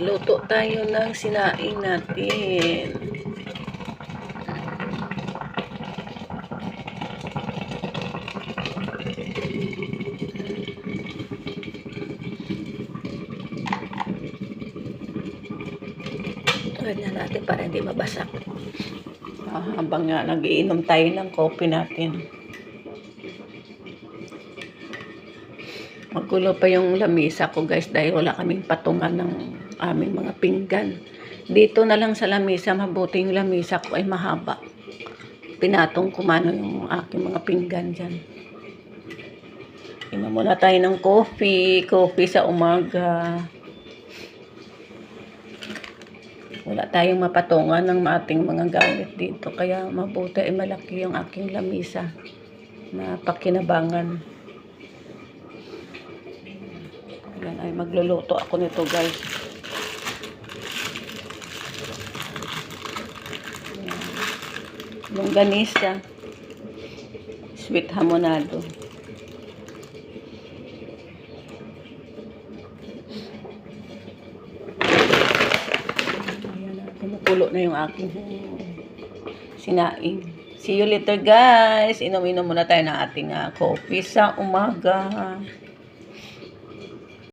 Luto tayo ng sinaing natin. Ganyan natin para hindi mabasak. Ah, habang nga nagiinom tayo ng coffee natin. Magulo pa yung lamisa ko guys dahil wala kaming patungan ng aming mga pinggan. Dito na lang sa lamisa, mabuti yung lamisa ko ay mahaba. Pinatong ko mano yung aking mga pinggan dyan. Inom muna tayo ng coffee, coffee sa umaga. Wala tayong mapatungan ng ating mga gamit dito. Kaya mabuti ay malaki yung aking lamisa na pakinabangan. Yan ay magluluto ako nito guys. Longganisa. Sweet hamonado. Ayan na, kumukulo na yung aking sinaing. See you later guys. Inom-inom muna tayo ng ating ah, coffee sa umaga.